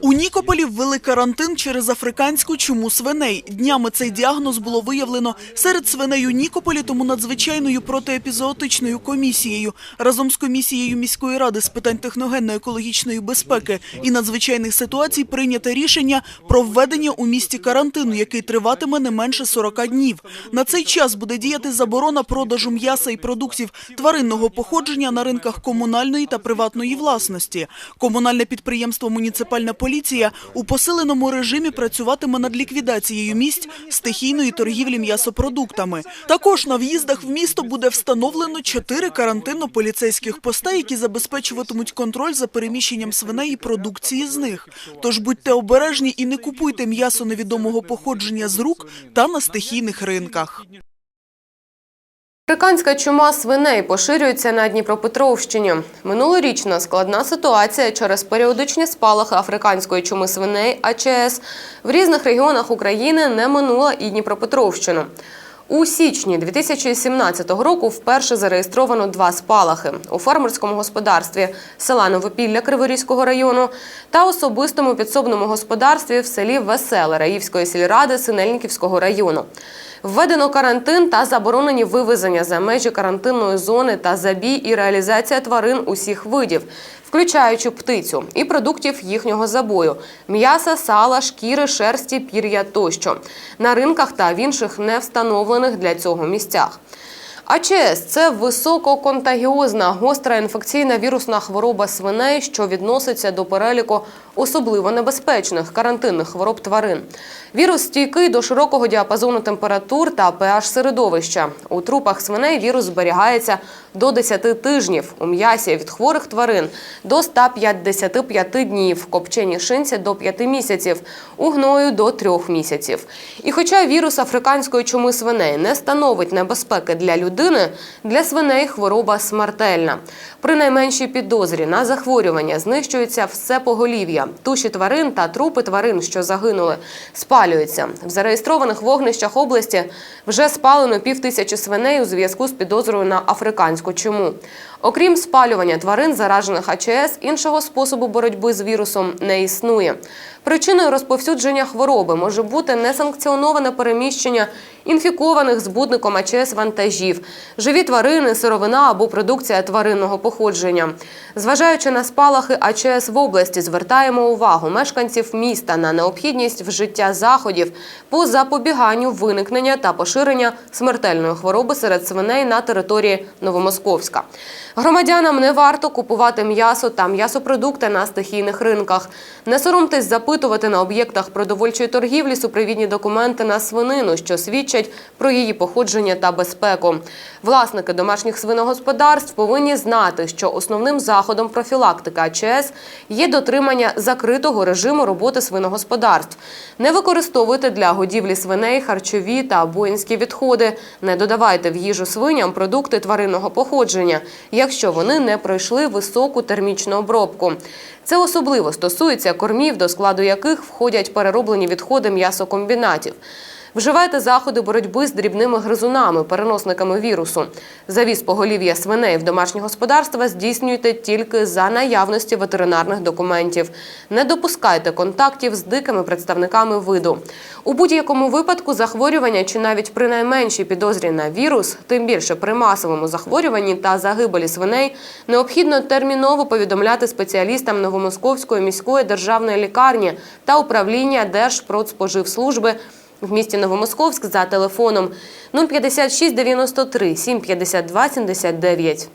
У Нікополі ввели карантин через африканську чуму свиней. Днями цей діагноз було виявлено серед свиней у Нікополі, тому надзвичайною протиепізоотичною комісією разом з комісією міської ради з питань техногенно-екологічної безпеки і надзвичайних ситуацій прийнято рішення про введення у місті карантину, який триватиме не менше 40 днів. На цей час буде діяти заборона продажу м'яса і продуктів тваринного походження на ринках комунальної та приватної власності. Комунальне підприємство «Муніципальна поліція» у посиленому режимі працюватиме над ліквідацією місць стихійної торгівлі м'ясопродуктами. Також на в'їздах в місто буде встановлено чотири карантинно-поліцейських поста, які забезпечуватимуть контроль за переміщенням свиней і продукції з них. Тож будьте обережні і не купуйте м'ясо невідомого походження з рук та на стихійних ринках. Африканська чума свиней поширюється на Дніпропетровщині. Минулорічна складна ситуація через періодичні спалахи африканської чуми свиней АЧС в різних регіонах України не минула і Дніпропетровщину. У січні 2017 року вперше зареєстровано два спалахи у фермерському господарстві села Новопілля Криворізького району та особистому підсобному господарстві в селі Веселе Раївської сільради Синельниківського району. Введено карантин та заборонені вивезення за межі карантинної зони та забій і реалізація тварин усіх видів, включаючи птицю і продуктів їхнього забою: м'яса, сала, шкіри, шерсті, пір'я тощо на ринках та в інших не встановлених для цього місцях. АЧС – це висококонтагіозна гостра інфекційна вірусна хвороба свиней, що відноситься до переліку особливо небезпечних карантинних хвороб тварин. Вірус стійкий до широкого діапазону температур та pH середовища. У трупах свиней вірус зберігається до 10 тижнів, у м'ясі від хворих тварин до 155 днів, в копченій шинці до 5 місяців, у гною до 3 місяців. І хоча вірус африканської чуми свиней не становить небезпеки для людини, для свиней хвороба смертельна. При найменшій підозрі на захворювання знищується все поголів'я, туші тварин та трупи тварин, що загинули, спалюються. В зареєстрованих вогнищах області вже спалено півтисячі свиней у зв'язку з підозрою на африканську чуму. Окрім спалювання тварин, заражених АЧС, іншого способу боротьби з вірусом не існує. Причиною розповсюдження хвороби може бути несанкціоноване переміщення інфікованих збудником АЧС вантажів, живі тварини, сировина або продукція тваринного походження. Зважаючи на спалахи АЧС в області, звертаємо увагу мешканців міста на необхідність вжиття заходів по запобіганню виникнення та поширення смертельної хвороби серед свиней на території Новомосковська. Громадянам не варто купувати м'ясо та м'ясопродукти на стихійних ринках. Не соромтесь запитувати на об'єктах продовольчої торгівлі супровідні документи на свинину, що свідчать про її походження та безпеку. Власники домашніх свиногосподарств повинні знати, що основним заходом профілактики АЧС є дотримання закритого режиму роботи свиногосподарств. Не використовуйте для годівлі свиней харчові та воїнські відходи. Не додавайте в їжу свиням продукти тваринного походження, якщо вони не пройшли високу термічну обробку. Це особливо стосується кормів, до складу яких входять перероблені відходи м'ясокомбінатів. Вживайте заходи боротьби з дрібними гризунами, переносниками вірусу. Завіз поголів'я свиней в домашні господарства здійснюйте тільки за наявності ветеринарних документів. Не допускайте контактів з дикими представниками виду. У будь-якому випадку захворювання чи навіть при найменшій підозрі на вірус, тим більше при масовому захворюванні та загибелі свиней, необхідно терміново повідомляти спеціалістам Новомосковської міської державної лікарні та управління Держпродспоживслужби в місті Новомосковськ за телефоном 056 93 752 79.